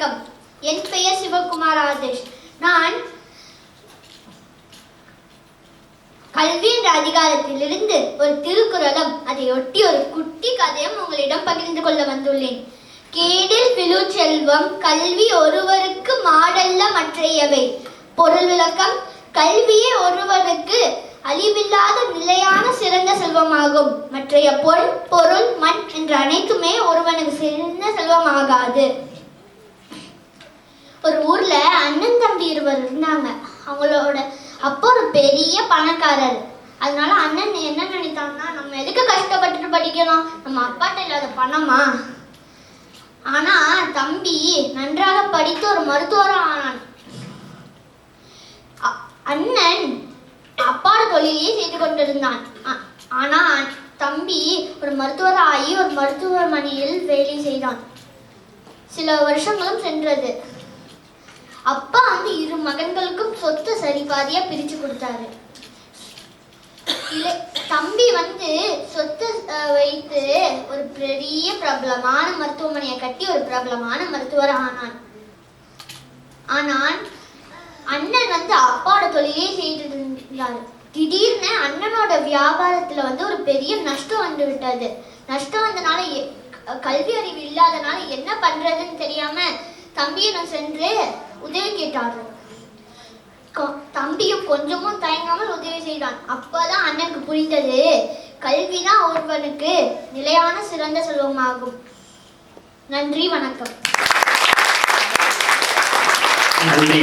வணக்கம். என் பெயர் சிவகுமார் ஆதேஷ் நான் கல்வி என்ற அதிகாரத்திலிருந்து ஒரு திருக்குறளும் அதை ஒட்டி ஒரு குட்டி கதையும் உங்களிடம் பகிர்ந்து கொள்ள வந்துள்ளேன். கேடில் விழு செல்வம் கல்வி ஒருவருக்கு மாடல்ல மற்றையவை. பொருள் விளக்கம் கல்வியே ஒருவருக்கு அழிவில்லாத நிலையான சிறந்த செல்வமாகும். மற்றைய பொன் பொருள் மண் என்ற அனைத்துமே ஒருவனுக்கு சிறந்த செல்வமாகாது. ஒரு ஊர்ல அண்ணன் தம்பி இருவர் இருந்தாங்க. அவங்களோட அப்பா ஒரு பெரிய பணக்காரர். அதனால அண்ணன் என்ன நினைத்தான்னா நம்ம எதுக்கு கஷ்டப்பட்டுட்டு படிக்கணும் நம்ம அப்பாட்ட இல்லாத பணமா? ஆனா தம்பி நன்றாக படித்து ஒரு மருத்துவராக ஆனான். அண்ணன் அப்பாட தொழிலையே செய்து கொண்டிருந்தான். ஆனா தம்பி ஒரு மருத்துவர் ஆகி ஒரு மருத்துவமனையில் வேலை செய்தான். சில வருஷங்களும் சென்றது. அப்பா வந்து இரு மகன்களுக்கும் சொத்து சரிபாதியா பிரிச்சு கொடுத்தாரு. இல்லை தம்பி வந்து சொத்து வைத்து ஒரு பெரிய பிரபலமான மருத்துவமனையை கட்டி ஒரு பிரபலமான மருத்துவர் ஆனான். ஆனால் அண்ணன் வந்து அப்பாவோட தொழிலே செய்துட்டு இருந்தார். திடீர்னு அண்ணனோட வியாபாரத்துல வந்து ஒரு பெரிய நஷ்டம் வந்து விட்டது. நஷ்டம் வந்தனால கல்வி அறிவு இல்லாதனால என்ன பண்றதுன்னு தெரியாம தம்பியிடம் சென்று உதவி கேட்டார்கள் தம்பியும் கொஞ்சமும் தயங்காமல் உதவி செய்தான். அப்பதான் அண்ணனுக்கு புரிந்தது. கல்விதான் ஒருவனுக்கு நிலையான சிறந்த செல்வமாகும். நன்றி வணக்கம். நன்றி